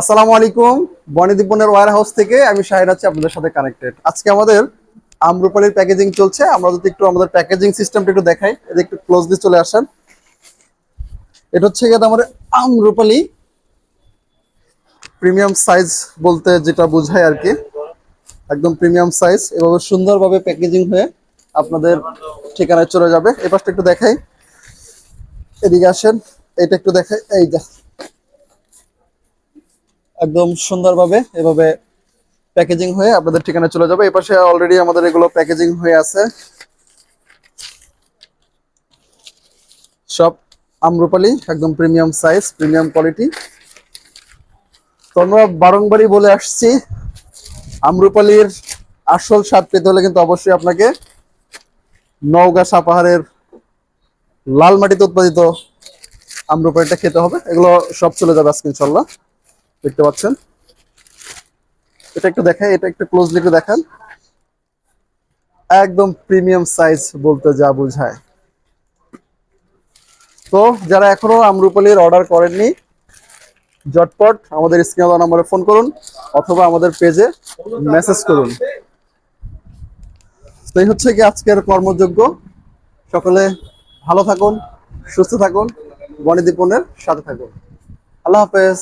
আসসালামু আলাইকুম বনিদীপনের war house থেকে আমি শাহির আছি আপনাদের সাথে কানেক্টেড আজকে আমাদের আমরুপালির প্যাকেজিং চলছে, আমরা যদি একটু আমাদের প্যাকেজিং সিস্টেমটা একটু দেখাই এটা একটু ক্লোজলি চলে আসেন। এটা হচ্ছে গিয়ে আমাদের আমরুপালি প্রিমিয়াম সাইজ বলতে যেটা বোঝায় আর কি। একদম প্রিমিয়াম সাইজ এভাবে সুন্দরভাবে প্যাকেজিং হয়ে আপনাদের ঠিকানায় চলে যাবে। এই পাশটা একটু দেখাই। এদিকে আসেন, এটা একটু দেখাই, এই দেখ একদম সুন্দরভাবে এভাবে প্যাকেজিং হয়ে আপনাদের ঠিকানায় চলে যাবে। এই পাশে অলরেডি আমাদের এগুলো প্যাকেজিং হয়ে আছে। সব আমরুপালি, একদম প্রিমিয়াম সাইজ প্রিমিয়াম কোয়ালিটি তো আমরা বারংবারই বলে আসছি, আমরুপালির আসল স্বাদ পেতে হলে কিন্তু অবশ্যই আপনাকে নওগাঁ সাপাহারের লাল মাটিতে উৎপাদিত আমরুপালিটা খেতে হবে। এগুলো সব চলে যাবে আজকে ইনশাল্লাহ দেখতে পাচ্ছেন? এটা একটু দেখাই, এটা একটু ক্লোজলি একটু দেখান। একদম প্রিমিয়াম সাইজ বলতে যা বোঝায়। তো যারা এখনও আমরুপালির অর্ডার করেননি জটপট আমাদের স্ক্রিনে নম্বরে ফোন করুন অথবা আমাদের পেজে মেসেজ করুন। তো এই হচ্ছে কি আজকের কর্মযোগ্য সকলে ভালো থাকুন, সুস্থ থাকুন, বনিদীপনের সাথে থাকুন। আল্লাহ হাফেজ।